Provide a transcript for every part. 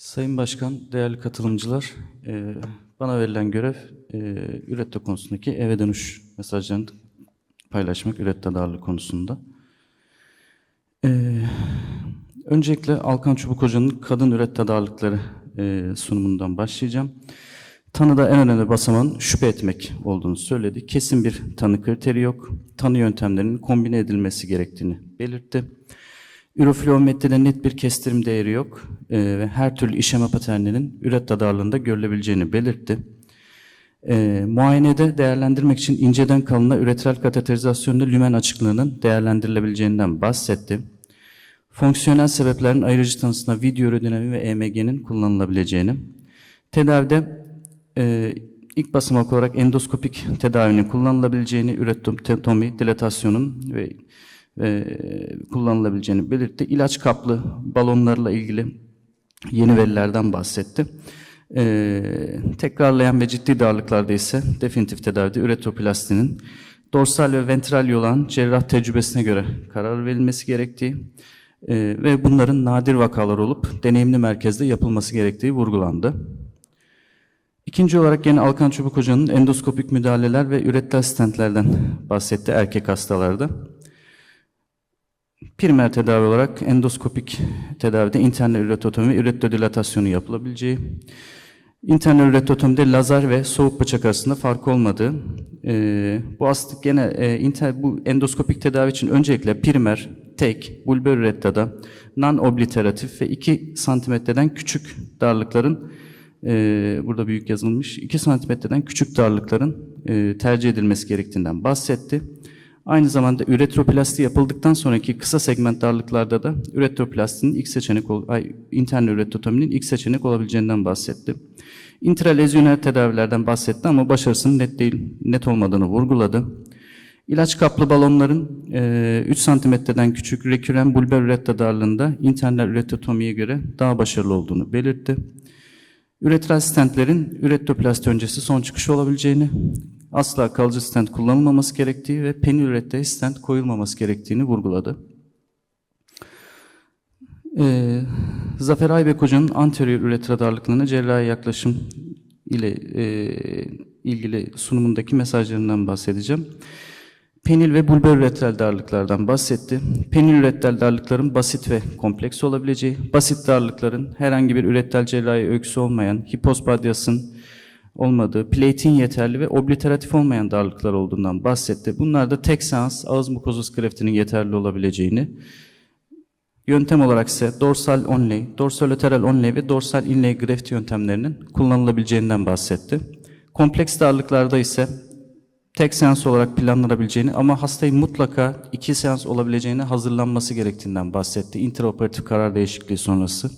Sayın Başkan, değerli katılımcılar, e, bana verilen görev e, ürette konusundaki eve dönüş mesajlarını paylaşmak, ürette darlığı konusunda. E, öncelikle Alkan Çubuk Hoca'nın kadın ürette darlıkları e, sunumundan başlayacağım. Tanıda en önemli basamağın şüphe etmek olduğunu söyledi. Kesin bir tanı kriteri yok. Tanı yöntemlerinin kombine edilmesi gerektiğini belirtti. Üroflometride net bir kestirim değeri yok e, ve her türlü işeme paterninin üretta darlığında görülebileceğini belirtti. E, muayenede değerlendirmek için inceden kalına üreteral kateterizasyonda lümen açıklığının değerlendirilebileceğinden bahsetti. Fonksiyonel sebeplerin ayrıcı tanısına video ödünemi ve EMG'nin kullanılabileceğini, tedavide e, ilk basamak olarak endoskopik tedavinin kullanılabileceğini, ürettomi, dilatasyonun ve e, kullanılabileceğini belirtti. İlaç kaplı balonlarla ilgili yeni verilerden bahsetti. E, tekrarlayan ve ciddi darlıklarda ise definitif tedavide üretroplastinin dorsal ve ventral yolağın cerrah tecrübesine göre karar verilmesi gerektiği e, ve bunların nadir vakalar olup deneyimli merkezde yapılması gerektiği vurgulandı. İkinci olarak yine Alkan Çubuk Hoca'nın endoskopik müdahaleler ve üretel stentlerden bahsetti erkek hastalarda. Primer tedavi olarak endoskopik tedavide internal üretotomi ve üretodilatasyonu yapılabileceği, internal üretotomide lazer ve soğuk bıçak arasında fark olmadığı, e, bu aslında gene e, inter, bu endoskopik tedavi için öncelikle primer, tek, bulbar ürettada non-obliteratif ve 2 santimetreden küçük darlıkların e, burada büyük yazılmış 2 santimetreden küçük darlıkların e, tercih edilmesi gerektiğinden bahsetti. Aynı zamanda üretroplasti yapıldıktan sonraki kısa segment darlıklarda da üretroplastinin ilk seçenek, ay, interne üretotominin ilk seçenek olabileceğinden bahsetti. Intralezyonel tedavilerden bahsetti ama başarısının net değil, net olmadığını vurguladı. İlaç kaplı balonların e, 3 santimetreden küçük reküren bulbar üretta darlığında internal üretotomiye göre daha başarılı olduğunu belirtti. Üretral stentlerin üretoplasti öncesi son çıkışı olabileceğini, asla kalıcı stent kullanılmaması gerektiği ve penilürette stent koyulmaması gerektiğini vurguladı. Ee, Zafer Aybek Hoca'nın anterior üretra darlıklarına cerrahi yaklaşım ile e, ilgili sunumundaki mesajlarından bahsedeceğim. Penil ve bulbar üretral darlıklardan bahsetti. Penil üretral darlıkların basit ve kompleks olabileceği, basit darlıkların herhangi bir üretral cerrahi öyküsü olmayan, hipospadyasın olmadığı, platin yeterli ve obliteratif olmayan darlıklar olduğundan bahsetti. Bunlarda tek seans ağız mukozası greftinin yeterli olabileceğini, Yöntem olarak ise dorsal onlay, dorsolateral onlay ve dorsal inlay graft yöntemlerinin kullanılabileceğinden bahsetti. Kompleks darlıklarda ise tek seans olarak planlanabileceğini ama hastayı mutlaka iki seans olabileceğini hazırlanması gerektiğinden bahsetti. Intraoperatif karar değişikliği sonrası.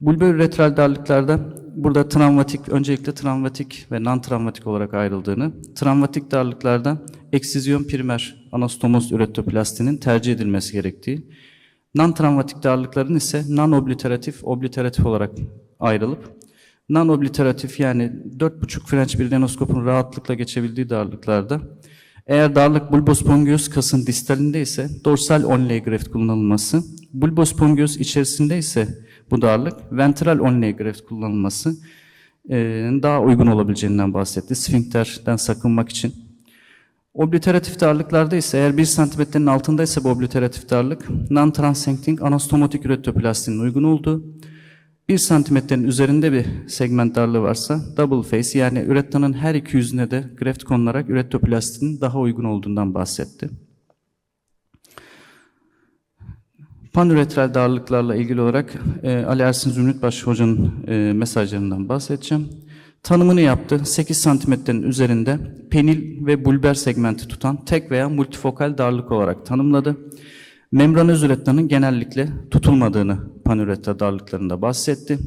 Bulbar üretral darlıklarda burada travmatik, öncelikle travmatik ve non-travmatik olarak ayrıldığını, travmatik darlıklarda eksizyon primer anastomoz ürettoplastinin tercih edilmesi gerektiği, non-travmatik darlıkların ise non-obliteratif, obliteratif olarak ayrılıp, non-obliteratif yani 4,5 French bir denoskopun rahatlıkla geçebildiği darlıklarda, eğer darlık bulbospongios kasın distalinde ise dorsal onlay graft kullanılması, bulbospongios içerisinde ise bu darlık ventral onlay graft kullanılması e, daha uygun olabileceğinden bahsetti. Sfinkterden sakınmak için. Obliteratif darlıklarda ise eğer 1 santimetrenin altındaysa bu obliteratif darlık non-transecting anastomotik ürettoplastinin uygun olduğu, 1 santimetrenin üzerinde bir segment darlığı varsa double face yani ürettanın her iki yüzüne de graft konularak ürettoplastinin daha uygun olduğundan bahsetti. Panüretral darlıklarla ilgili olarak e, Ali Ersin Zümrütbaş Hoca'nın e, mesajlarından bahsedeceğim. Tanımını yaptı. 8 santimetrenin üzerinde penil ve bulber segmenti tutan tek veya multifokal darlık olarak tanımladı. Membranöz ürettanın genellikle tutulmadığını panüretral darlıklarında bahsetti.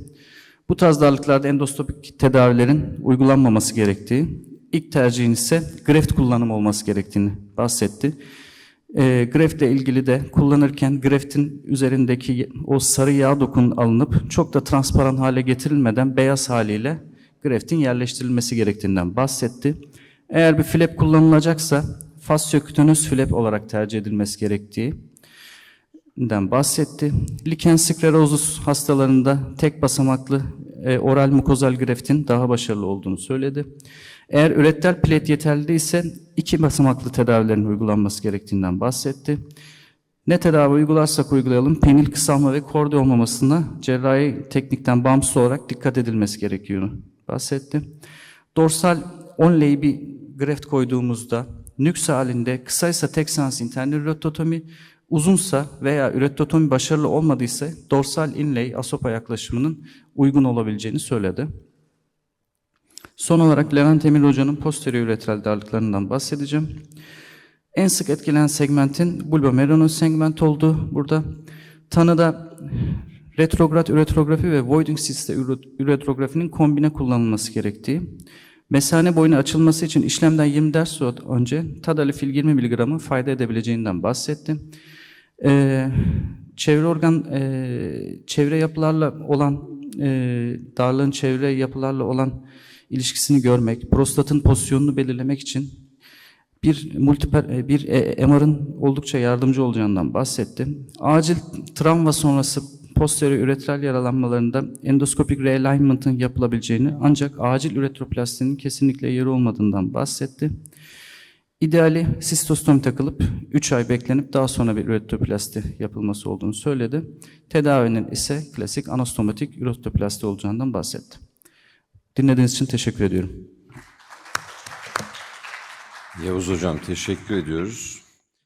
Bu tarz darlıklarda endoskopik tedavilerin uygulanmaması gerektiği, ilk tercihin ise graft kullanım olması gerektiğini bahsetti. E, graft ile ilgili de kullanırken graftin üzerindeki o sarı yağ dokunun alınıp çok da transparan hale getirilmeden beyaz haliyle graftin yerleştirilmesi gerektiğinden bahsetti. Eğer bir flap kullanılacaksa fasciokütönöz flap olarak tercih edilmesi gerektiği, den bahsetti. Lichen sklerozus hastalarında tek basamaklı e, oral mukozal greftin daha başarılı olduğunu söyledi. Eğer üreter plate yeterli değilse iki basamaklı tedavilerin uygulanması gerektiğinden bahsetti. Ne tedavi uygularsak uygulayalım penil kısalma ve korde olmamasına cerrahi teknikten bağımsız olarak dikkat edilmesi gerekiyor bahsetti. Dorsal onley bir greft koyduğumuzda nüks halinde kısaysa tek seans interne ürettotomi, uzunsa veya ürettotomi başarılı olmadıysa dorsal inlay asopa yaklaşımının uygun olabileceğini söyledi. Son olarak Levent Emir Hoca'nın posterior üretral darlıklarından bahsedeceğim. En sık etkilenen segmentin bulbomeranus segment olduğu burada. Tanıda retrograd üretrografi ve voiding cyste üretrografinin kombine kullanılması gerektiği. Mesane boyunu açılması için işlemden 20 ders önce tadalifil 20 mg'ı fayda edebileceğinden bahsetti. Ee, çevre organ, e, çevre yapılarla olan, e, darlığın çevre yapılarla olan ilişkisini görmek, prostatın pozisyonunu belirlemek için bir multiper, e, bir e, MR'ın oldukça yardımcı olacağından bahsetti. Acil travma sonrası posterior üretral yaralanmalarında endoskopik realignment'ın yapılabileceğini ancak acil üretroplastinin kesinlikle yeri olmadığından bahsetti. İdeali sistostomi takılıp 3 ay beklenip daha sonra bir üretroplasti yapılması olduğunu söyledi. Tedavinin ise klasik anastomotik üretroplasti olacağından bahsetti. Dinlediğiniz için teşekkür ediyorum. Yavuz Hocam teşekkür ediyoruz.